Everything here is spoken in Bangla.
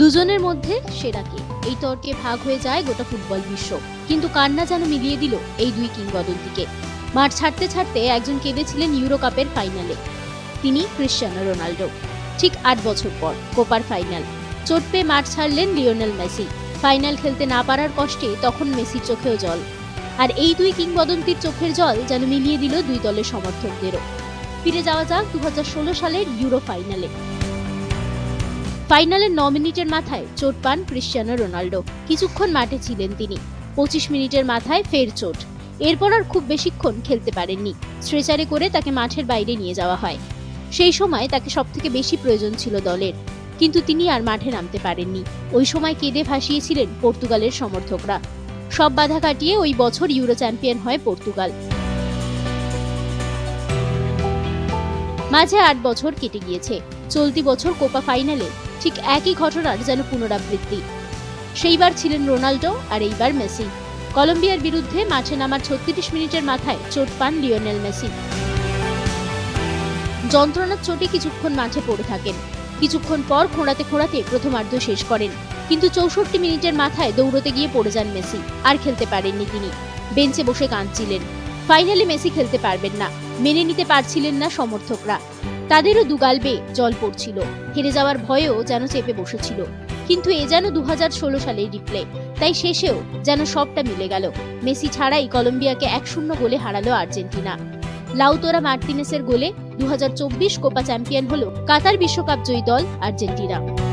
দুজনের মধ্যে সেরা কে? এই তর্কে ভাগ হয়ে যায় গোটা ফুটবল বিশ্ব। কিন্তু কান্না যেন মিলিয়ে দিল এই দুই কিংবদন্তিকে? মাঠ ছাড়তে ছাড়তে একজন কেঁদেছিলেন ইউরো কাপের ফাইনালে তিনি ক্রিশ্চিয়ানো রোনাল্ডো ঠিক আট বছর পর কোপার ফাইনাল চোট পেয়ে মাঠ ছাড়লেন লিওনেল মেসি ফাইনাল খেলতে না পারার কষ্টে তখন মেসির চোখেও জল। আর এই দুই কিংবদন্তির চোখের জল যেন মিলিয়ে দিল দুই দলের সমর্থকদেরও। ফিরে যাওয়া যাক দু হাজার ষোলো সালের ইউরো ফাইনালে ফাইনালের ন মিনিটের মাথায় চোট পান ক্রিশ্চিয়ানো রোনাল্ডো। কিছুক্ষণ মাঠে ছিলেন তিনি। পঁচিশ মিনিটের মাথায় ফের চোট। এরপর আর খুব বেশিক্ষণ খেলতে পারেননি। স্ট্রেচারে করে তাকে মাঠের বাইরে নিয়ে যাওয়া হয়। সেই সময় তাকে সবথেকে বেশি প্রয়োজন ছিল দলের। কিন্তু তিনি আর মাঠে নামতে পারেননি। ওই সময় কেঁদে ভাসিয়েছিলেন পর্তুগালের সমর্থকরা। সব বাধা কাটিয়ে ওই বছর ইউরো চ্যাম্পিয়ন হয় পর্তুগাল। মাঝে আট বছর কেটে গিয়েছে। চলতি বছর কোপা ফাইনালে ঠিক একই ঘটনার যেন পুনরাবৃত্তি। সেইবার ছিলেন রোনাল্ডো আর এইবার মেসি। কলম্বিয়ার বিরুদ্ধে মাঠে নামার ছত্রিশ মিনিটের মাথায় চোট পান লিওনেল মেসি। যন্ত্রণার চোটে কিছুক্ষণ মাঠে পড়ে থাকেন। কিছুক্ষণ পর খোঁড়াতে খোঁড়াতে প্রথমার্ধ শেষ করেন। কিন্তু চৌষট্টি মিনিটের মাথায় দৌড়তে গিয়ে পড়ে যান মেসি। আর খেলতে পারেননি তিনি। বেঞ্চে বসে কাঁদছিলেন। ফাইনালে মেসি খেলতে পারবেন না। মেনে নিতে পারছিলেন না সমর্থকরা। তাদেরও দুগাল বেয়ে জল পড়ছিল। হেরে যাওয়ার ভয়েও যেন চেপে বসেছিল। কিন্তু এ যেন দু সালের রিপ্লে। তাই শেষেও যেন সবটা মিলে গেল। মেসি ছাড়াই কলম্বিয়াকে এক শূন্য গোলে হারালো আর্জেন্টিনা। লাউতোরা মার্টিনেসের গোলে দু হাজার চব্বিশ কোপা চ্যাম্পিয়ন হল কাতার বিশ্বকাপ জয়ী দল আর্জেন্টিনা।